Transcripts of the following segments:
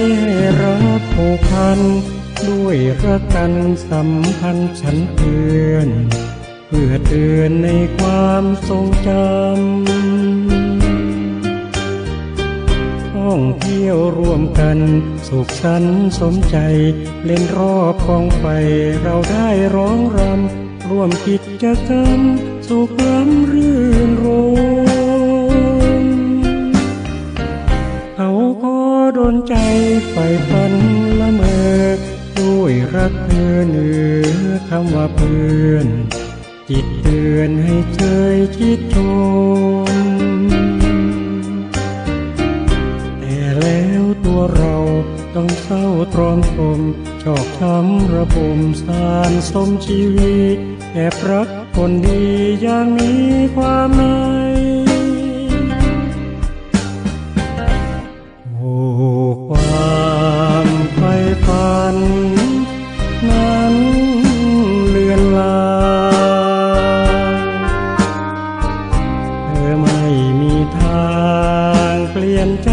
ให้รักผูกพัน ด้วยรักกันสัมพันธ์ฉันเพื่อน เพื่อเตือนในความทรงจำท่องเที่ยวร่วมกัน สุขสันต์สมใจ เล่นรอบกองไฟเราได้ร้องรำร่วมกิจกรรมสุขล้ำรื่นรมำว่าเพื่อน จิตเตือนให้เชยคิดชมแต่แล้วตัวเราต้องเศร้าตรอมตรมชอกช้ำระบมสารสมชีวิตแอบรักคนดีอย่างมีความในางเปลี่ยนใจ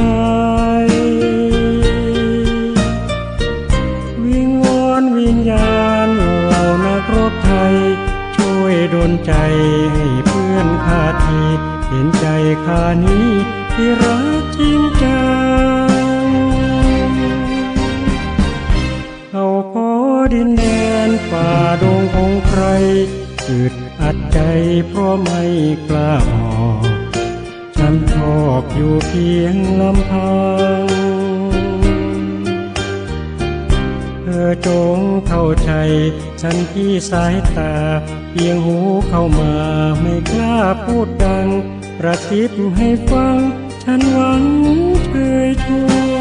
วิงวอนวิญญาณเหล่านักรบไทย ช่วยดลใจให้เพื่อนข้าทีเห็นใจข้านี้ที่รักจริงจังเขาขอดินแดนป่าดงของใครอึดอัดใจเพราะไม่กล้าออกฉัน อกอยู่เพียงลำพัง เธอจงเข้าใจ ฉันที่สายตา เพียงหูเข้ามาไม่กล้าพูดดังกระทิบให้ฟัง ฉันหวังเชยชม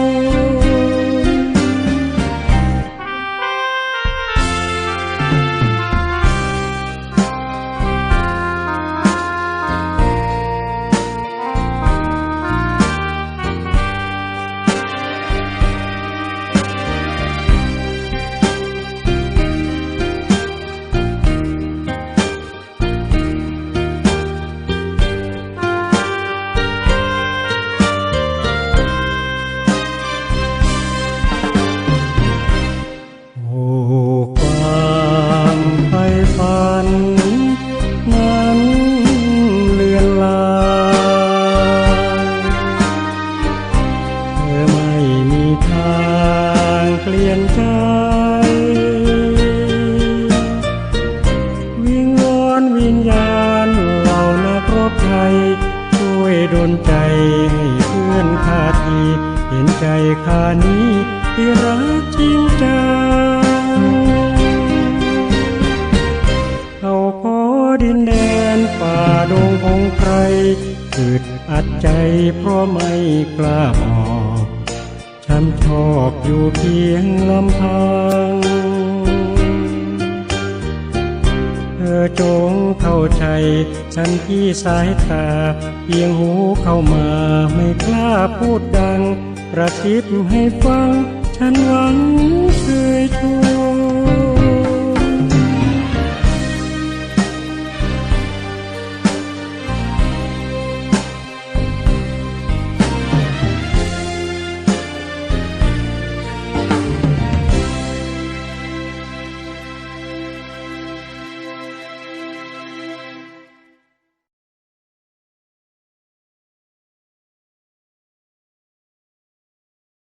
ลี่ยนใจ วิงวอนวิญญาณเหล่านักรบไทย ช่วยดลใจให้เพื่อนข้าทีเห็นใจข้านี้ที่รักจริงจังเขาขอดินแดนป่าดงของใครอึดอัดใจเพราะไม่กล้าบอก ฉันชอบอยู่เพียงลำพัง เธอจงเข้าใจ ฉันที่สายตาเอียงหูเข้ามาไม่กล้าพูดดัง ประทิบให้ฟัง ฉันหวังเคยช่วย